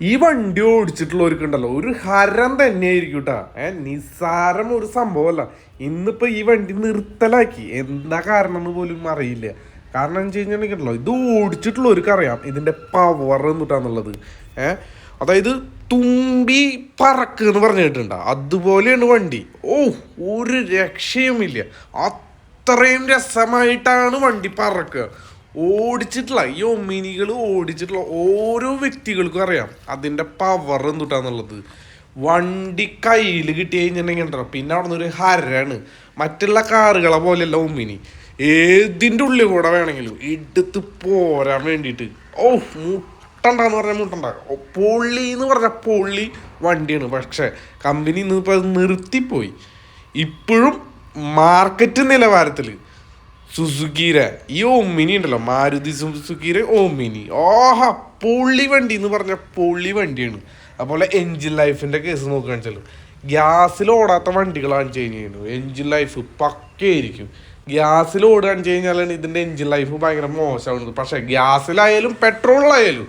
ഈ വണ്ടി ഓടിച്ചിട്ടുള്ളവർക്കുണ്ടല്ലോ ഒരു ഹരം തന്നെയായിരിക്കും കേട്ടാ ഏ നിസ്സാരം ഒരു സംഭവമല്ല. ഇന്നിപ്പോ ഈ വണ്ടി നിർത്തലാക്കി. എന്താ കാരണം എന്ന് പോലും അറിയില്ല. കാരണം എന്ന് വെച്ച് കഴിഞ്ഞിട്ടുണ്ടല്ലോ ഇത് ഓടിച്ചിട്ടുള്ളവർക്ക് അറിയാം ഇതിന്റെ പവർ എന്നിട്ടാന്നുള്ളത് ഏ അതായത് തുമ്പി പറക്ക് എന്ന് പറഞ്ഞു കേട്ടിട്ടുണ്ട അതുപോലെയാണ് വണ്ടി. ഓ ഒരു രക്ഷയുമില്ല. അത്രയും രസമായിട്ടാണ് വണ്ടി പറക്കുക ഓടിച്ചിട്ടുള്ള ഈ ഒമിനികൾ ഓടിച്ചിട്ടുള്ള ഓരോ വ്യക്തികൾക്കും അറിയാം അതിന്റെ പവർ എന്തുട്ടാന്നുള്ളത്. വണ്ടി കയ്യിൽ കിട്ടി കഴിഞ്ഞിട്ടുണ്ടെങ്കിൽ ഉണ്ടോ പിന്നെ അവിടെ നിന്ന് ഒരു ഹരാണ്. മറ്റുള്ള കാറുകളെ പോലെയല്ല ഒമിനി ഏതിന്റെ ഉള്ളിൽ കൂടെ വേണമെങ്കിലും എടുത്ത് പോരാൻ വേണ്ടിയിട്ട്. ഓ മുട്ടണ്ടെന്ന് പറഞ്ഞാൽ മുട്ടണ്ട. പൊള്ളി എന്ന് പറഞ്ഞാൽ പൊള്ളി വണ്ടിയാണ്. പക്ഷേ കമ്പനി ഇന്നിപ്പോൾ അത് നിർത്തിപ്പോയി. ഇപ്പോഴും മാർക്കറ്റ് നിലവാരത്തിൽ സുസുക്കിയുടെ ഈ ഓമിനി ഉണ്ടല്ലോ മാരുതി സുസുക്കിയുടെ ഓമിനി ഓഹ പൊള്ളി വണ്ടി എന്ന് പറഞ്ഞ പൊള്ളി വണ്ടിയാണ് അതുപോലെ എൻജിൻ ലൈഫിന്റെ കേസ് നോക്കുകയാണെന്ന് വെച്ചാൽ ഗ്യാസിൽ ഓടാത്ത വണ്ടികളാണ് കഴിഞ്ഞു എൻജിൻ ലൈഫ് പക്കയായിരിക്കും ഗ്യാസിൽ ഓടുകയാണ് കഴിഞ്ഞാലാണ് ഇതിന്റെ എൻജിൻ ലൈഫ് ഭയങ്കര മോശമാവുന്നത്. പക്ഷേ ഗ്യാസിലായാലും പെട്രോളിലായാലും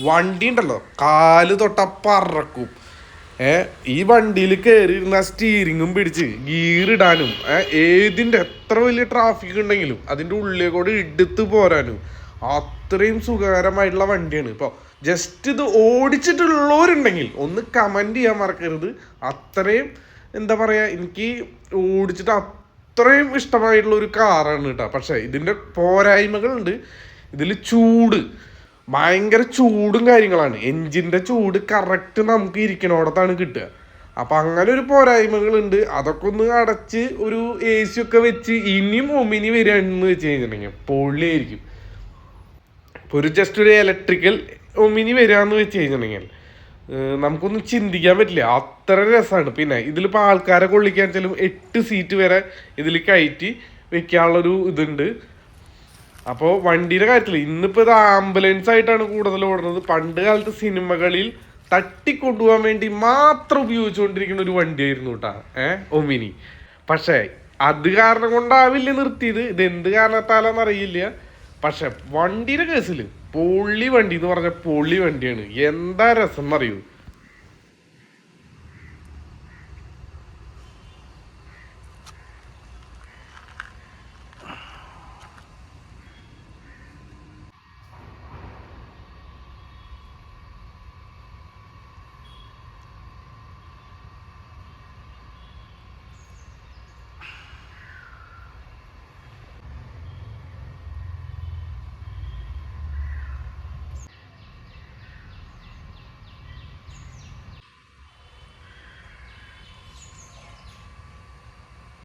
വണ്ടി ഉണ്ടല്ലോ കാൽ തൊട്ട പറക്കും. ഈ വണ്ടിയിൽ കയറി ഇരുന്ന സ്റ്റീറിങ്ങും പിടിച്ച് ഗീറിടാനും ഏതിന്റെ എത്ര വലിയ ട്രാഫിക് ഉണ്ടെങ്കിലും അതിന്റെ ഉള്ളിൽ കൂടെ എടുത്ത് പോരാനും അത്രയും സുഖകരമായിട്ടുള്ള വണ്ടിയാണ്. ഇപ്പോൾ ജസ്റ്റ് ഇത് ഓടിച്ചിട്ടുള്ളവരുണ്ടെങ്കിൽ ഒന്ന് കമന്റ് ചെയ്യാൻ മറക്കരുത്. അത്രയും എന്താ പറയുക എനിക്ക് ഓടിച്ചിട്ട് അത്രയും ഇഷ്ടമായിട്ടുള്ള ഒരു കാറാണ് കേട്ടോ പക്ഷേ ഇതിന്റെ പോരായ്മകളുണ്ട്. ഇതിൽ ചൂട്. ഭയങ്കര ചൂടും കാര്യങ്ങളാണ്. എഞ്ചിന്റെ ചൂട് കറക്റ്റ് നമുക്ക് ഇരിക്കണോടത്താണ് കിട്ടുക. അപ്പൊ അങ്ങനെ ഒരു പോരായ്മകളുണ്ട്. അതൊക്കെ ഒന്ന് അടച്ച് ഒരു എ സി ഒക്കെ വെച്ച് ഇനിയും ഒമിനി വരികയാണെന്ന് വെച്ച് കഴിഞ്ഞിട്ടുണ്ടെങ്കിൽ പൊള്ളിയായിരിക്കും. ഇപ്പൊ ഒരു ജസ്റ്റ് ഒരു ഇലക്ട്രിക്കൽ ഒമിനി വരികയെന്ന് വെച്ച് കഴിഞ്ഞിട്ടുണ്ടെങ്കിൽ നമുക്കൊന്നും ചിന്തിക്കാൻ പറ്റില്ല. അത്ര രസമാണ് പിന്നെ ഇതിലിപ്പോൾ ആൾക്കാരെ കൊള്ളിക്കാൻ വെച്ചാലും എട്ട് സീറ്റ് വരെ ഇതിൽ കയറ്റി വെക്കാനുള്ളൊരു ഇതുണ്ട്. അപ്പോൾ വണ്ടിയുടെ കാര്യത്തിൽ ഇന്നിപ്പോൾ ഇത് ആംബുലൻസ് ആയിട്ടാണ് കൂടുതൽ ഓടുന്നത്. പണ്ട് കാലത്ത് സിനിമകളിൽ തട്ടിക്കൊണ്ടുപോകാൻ വേണ്ടി മാത്രം ഉപയോഗിച്ചുകൊണ്ടിരിക്കുന്ന ഒരു വണ്ടിയായിരുന്നു കേട്ടാ ഏ? ഒമിനി. പക്ഷേ അത് കാരണം കൊണ്ടാവില്ല നിർത്തിയത്. ഇത് എന്ത് കാരണത്താലാന്ന് അറിയില്ല. പക്ഷെ വണ്ടിയുടെ കേസിൽ പൊള്ളി വണ്ടി എന്ന് പറഞ്ഞ പൊള്ളി വണ്ടിയാണ്. എന്താ രസം എന്നറിയൂ